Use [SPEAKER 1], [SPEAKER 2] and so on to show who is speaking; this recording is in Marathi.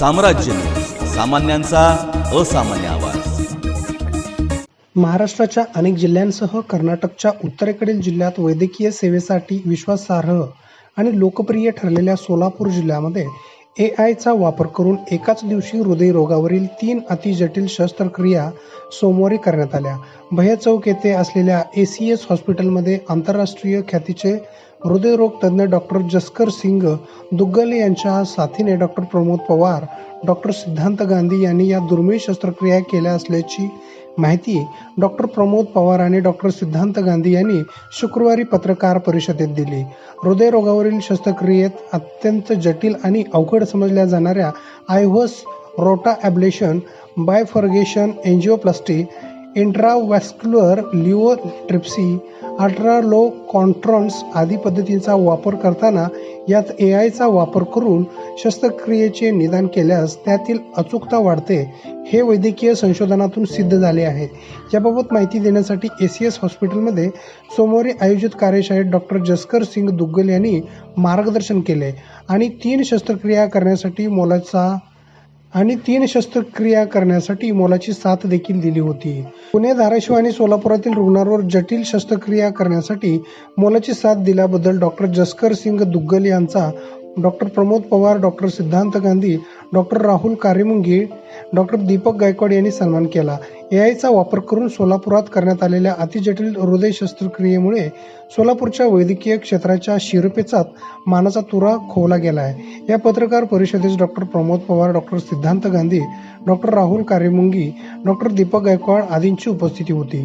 [SPEAKER 1] साम्राज्य सामान्यांचा असामान्य आवाज.
[SPEAKER 2] महाराष्ट्राच्या अनेक जिल्ह्यांसह कर्नाटकच्या उत्तरेकडील जिल्ह्यात वैद्यकीय सेवेसाठी विश्वासार्ह आणि लोकप्रिय ठरलेल्या सोलापूर जिल्ह्यामध्ये ए आयचा वापर करून एकाच दिवशी हृदयरोगावरील तीन अतिजटिल शस्त्रक्रिया सोमवारी करण्यात आल्या. भैया चौक येथे असलेल्या ए सी एस हॉस्पिटलमध्ये आंतरराष्ट्रीय ख्यातीचे हृदयरोग तज्ज्ञ डॉक्टर जस्कर सिंग दुग्गल यांच्या साथीने डॉक्टर प्रमोद पवार डॉक्टर सिद्धांत गांधी यांनी या दुर्मिळ शस्त्रक्रिया केल्या असल्याची माहिती डॉक्टर प्रमोद पवार आणि डॉक्टर सिद्धांत गांधी यांनी शुक्रवारी पत्रकार परिषदेत दिली. हृदयरोगावरील शस्त्रक्रियेत अत्यंत जटिल आणि अवघड समजल्या जाणाऱ्या IVUS rota ablation bifurcation angioplasty intravascular lithotripsy ultra low contrast आदी पद्धतींचा वापर करताना यात ए आयचा वापर करून शस्त्रक्रियेचे निदान केल्यास त्यातील अचूकता वाढते. हे वैद्यकीय संशोधनातून सिद्ध झाले आहे. याबाबत माहिती देण्यासाठी ए सी एस हॉस्पिटलमध्ये सोमवारी आयोजित कार्यशाळेत डॉक्टर जस्कर सिंग दुग्गल यांनी मार्गदर्शन केले आणि तीन शस्त्रक्रिया करण्यासाठी मोलाचा आणि तीन शस्त्रक्रिया करण्यासाठी मोलाची साथ देखील दिली होती. पुणे धाराशिव आणि सोलापुरातील रुग्णांवर जटिल शस्त्रक्रिया करण्यासाठी मोलाची साथ दिल्याबद्दल डॉक्टर जस्कर सिंग दुग्गल यांचा doctor Pramod Pawar doctor Siddhant Gandhi doctor Rahul Karemungi doctor Deepak Gaikwad यांनी सन्मान केला. ए आयचा वापर करून सोलापुरात करण्यात आलेल्या अतिजटिल हृदय शस्त्रक्रियेमुळे सोलापूरच्या वैद्यकीय क्षेत्राच्या शिरपेचात मानाचा तुरा खोवला गेला आहे. या पत्रकार परिषदेस doctor Pramod Pawar doctor Siddhant Gandhi doctor Rahul Karemungi doctor Deepak Gaikwad आदींची उपस्थिती होती.